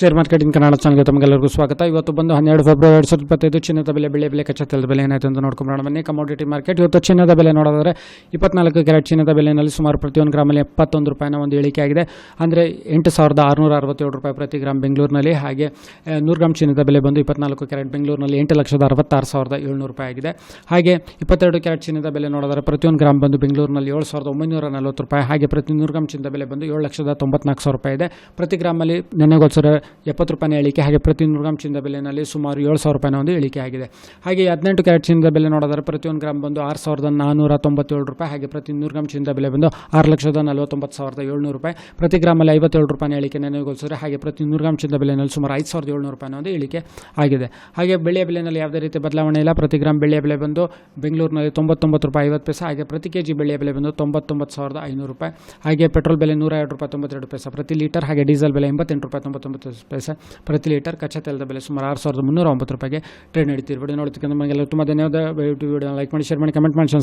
Share ಮಾರ್ಕೆಟಿನ Kannada ಚಾನಲ್ಗೆ ತಮಗೆಲ್ಲರಿಗೂ ಸ್ವಾಗತ. ಇವತ್ತು ಬಂದು ಹನ್ನೆರಡು ಫೆಬ್ರವರಿ ಎರಡು ಸಾವಿರದ ಇಪ್ಪತ್ತೈದು, ಚಿನ್ನದ ಬೆಲೆ ಬೆಳೆ ಬೆಲೆ, ಕಚ್ಚಾ ಬೆಲೆ ಏನಾಯಿತು ಅಂತ ನೋಡ್ಕೊಂಡು ಮನೆ ಕಮೋಡಿಟಿ ಮಾರ್ಕೆಟ್ ಇವತ್ತು ಚಿನ್ನದ ಬೆಲೆ ನೋಡೋದಾದ್ರೆ ಇಪ್ಪತ್ನಾಲ್ಕು ಕ್ಯಾರೆಟ್ ಚಿನ್ನದ ಬೆಲೆಯಲ್ಲಿ ಸುಮಾರು ಪ್ರತಿಯೊಂದು ಗ್ರಾಮಲ್ಲಿ ಎಪ್ಪತ್ತೊಂದು ರೂಪಾಯಿನ ಒಂದು ಇಳಿಕೆ ಆಗಿದೆ. ಅಂದರೆ ಎಂಟು ಸಾವಿರದ ಆರುನೂರ ಅರವತ್ತೇಳು ರೂಪಾಯಿ ಪ್ರತಿ ಗ್ರಾಮ್ ಬೆಂಗಳೂರಿನಲ್ಲಿ. ಹಾಗೆ ನೂರು ಗ್ರಾಮ್ ಚಿನ್ನದ ಬೆಲೆ ಬಂದು ಇಪ್ಪತ್ನಾಲ್ಕು ಕ್ಯಾರೆಟ್ ಬೆಂಗಳೂರಿನಲ್ಲಿ ಎಂಟು ಲಕ್ಷದ ಅರವತ್ತಾರು ಸಾವಿರದ ಏಳ್ನೂರು ರೂಪಾಯಿ ಆಗಿದೆ. ಹಾಗೆ, ಇಪ್ಪತ್ತೆರಡು ಕ್ಯಾರೆಟ್ ಚಿನ್ನದ ಬೆಲೆ ನೋಡಿದರೆ ಪ್ರತಿಯೊಂದು ಗ್ರಾಮ್ ಬಂದು ಬೆಂಗಳೂರಿನಲ್ಲಿ ಏಳು ಸಾವಿರದ ಒಂಬೈನೂರ ನಲವತ್ತು ರೂಪಾಯಿ. ಹಾಗೆ, ಪ್ರತಿ ನೂರು ಗ್ರಾಮ್ ಚಿನ್ನದ ಬೆಲೆ ಬಂದು ಏಳು ಲಕ್ಷದ ತೊಂಬತ್ನಾಲ್ಕು ಸಾವಿರ ರೂಪಾಯಿ ಇದೆ. ಪ್ರತಿ ಗ್ರಾಮಲ್ಲಿ ನೆನ್ನೆಗೋಸ್ಕರ ಎಪ್ಪತ್ತು ರೂಪಾಯಿನ ಇಳಿಕೆ ಹಾಗೆ ಪ್ರತಿ ನೂರು ಗ್ರಾಮ್ ಚಿನ್ನದ ಬೆಲೆಯಲ್ಲಿ ಸುಮಾರು ಏಳು ಸಾವಿರ ರೂಪಾಯಿನ ಒಂದು ಇಳಿಕೆ ಆಗಿದೆ. ಹಾಗೆ ಹದಿನೆಂಟು ಕ್ಯಾರೆಟ್ ಚಿನ್ನದ ಬೆಲೆ ನೋಡಿದರೆ ಪ್ರತಿಯೊಂದು ಗ್ರಾಮ್ ಬಂದು ಆರು ಸಾವಿರದ ನಾನ್ನೂರ ತೊಂಬತ್ತೇಳು ರೂಪಾಯಿ, ಹಾಗೆ ಪ್ರತಿ ನೂರು ಗ್ರಾಮ್ ಚಿನ್ನದ ಬೆಲೆ ಬಂದು ಆರು ಲಕ್ಷದ ನಲವತ್ತೊಂಬತ್ತು ಸಾವಿರದ ಏಳ್ನೂರು ರೂಪಾಯಿ. ಪ್ರತಿ ಗ್ರಾಮಲ್ಲಿ ಐವತ್ತೇಳು ರೂಪಾಯಿನ ಇಳಿಕೆ ನೆನೆಗೋಸ್ಕರ ಹಾಗೆ ಪ್ರತಿ ನೂರು ಗ್ರಾಮ್ ಚಿನ್ನದ ಬೆಲೆಯಲ್ಲಿ ಸುಮಾರು ಐದು ಸಾವಿರದ ಏಳ್ನೂರು ರೂಪಾಯಿನ ಒಂದು ಇಳಿಕೆ ಆಗಿದೆ. ಹಾಗೆ ಬೆಳೆಯ ಬೆಲೆಯಲ್ಲಿ ಯಾವುದೇ ರೀತಿ ಬದಲಾವಣೆ ಇಲ್ಲ. ಪ್ರತಿ ಗ್ರಾಮ್ ಬೆಳೆಯ ಬೆಲೆ ಬಂದು ಬೆಂಗಳೂರಿನಲ್ಲಿ ತೊಂಬತ್ತೊಂಬತ್ತು ರೂಪಾಯಿ ಐವತ್ತು ಪೈಸೆ, ಹಾಗೆ ಪ್ರತಿ ಕೆ ಜಿ ಬೆಳೆಯ ಬೆಲೆ ಬಂದು ತೊಂಬತ್ತೊಂಬತ್ತು ಸಾವಿರದ ಐನೂರು ರೂಪಾಯಿ. ಹಾಗೆ ಪೆಟ್ರೋಲ್ ಬೆಲೆ ನೂರ ಎರಡು ರೂಪಾಯಿ ತೊಂಬತ್ತೆರಡು ಪೈಸೆ ಪ್ರತಿ ಲೀಟರ್, ಹಾಗೆ ಡೀಸೆಲ್ ಬೆಲೆ ಎಂಬತ್ತೆಂಟು ರೂಪಾಯಿ ತೊಂಬತ್ತೊಂಬತ್ತು ಪೈಸೆ ಪ್ರತಿ ಲೀಟರ್ ಕಚ್ಚಾ ತೈಲದ ಬೆಲೆ ಸುಮಾರು ಆರು ಸಾವಿರದ ಮುನ್ನೂರ ಒಂಬತ್ತು ರೂಪಾಯಿಗೆ ಟ್ರೇಡ್ ನಡೀತಿರ್ಬೋದು ವಿಡಿಯೋ ನೋಡ್ತಿಕ್ಕೆ ನಮಗೆಲ್ಲ ತುಂಬ ಧನ್ಯವಾದ. ವಿಡಿಯೋ ಲೈಕ್ ಮಾಡಿ ಶೇರ್ ಮಾಡಿ ಕಮೆಂಟ್ ಮಾಡಿ.